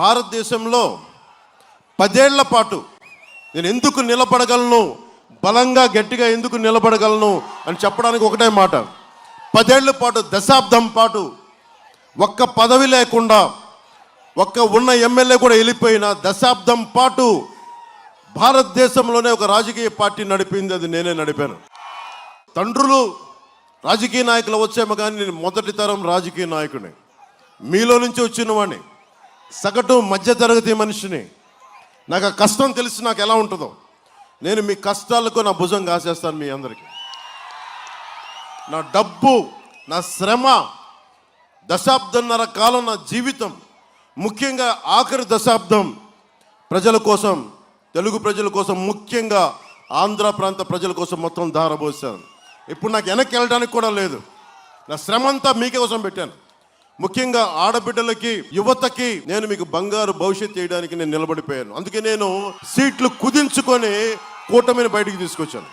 భారతదేశంలో పదేళ్ళ పాటు నేను ఎందుకు నిలబడగలను? బలంగా గట్టిగా ఎందుకు నిలబడగలను? అని చెప్పడానికి ఒకటే మాట. పదేళ్ళ పాటు దశాబ్దం పాటు ఒక్క పదవి లేకుండా ఒక్క ఉన్న ఎమ్మెల్యే కూడా వెళ్ళిపోయిన దశాబ్దం పాటు భారతదేశంలోనే ఒక రాజకీయ పార్టీ నడిపింది అది నేనే నడిపాను. తండ్రులు రాజకీయ నాయకులు వచ్చేమో కానీ నేను మొదటి తరం రాజకీయ నాయకుడిని. మీలో నుంచి వచ్చిన వాడిని. సగటు మధ్యతరగతి మనిషిని. నాకు ఆ కష్టం తెలిసి నాకు ఎలా ఉంటుందో. నేను మీ కష్టాలకు నా భుజం కాసేస్తాను మీ అందరికీ. నా డబ్బు నా శ్రమ దశాబ్దంన్నర కాలం నా జీవితం ముఖ్యంగా ఆఖరి దశాబ్దం ప్రజల కోసం తెలుగు ప్రజల కోసం ముఖ్యంగా ఆంధ్ర ప్రాంత ప్రజల కోసం మొత్తం ధారపోసాను ఇప్పుడు నాకు వెనక్కి వెళ్ళడానికి కూడా లేదు. నా శ్రమ అంతా మీకే కోసం పెట్టాను. ముఖ్యంగా ఆడబిడ్డలకి యువతకి నేను మీకు బంగారు భవిష్యత్తు చేయడానికి నేను నిలబడిపోయాను. అందుకే నేను సీట్లు కుదించుకొని కూటమిని బయటికి తీసుకొచ్చాను.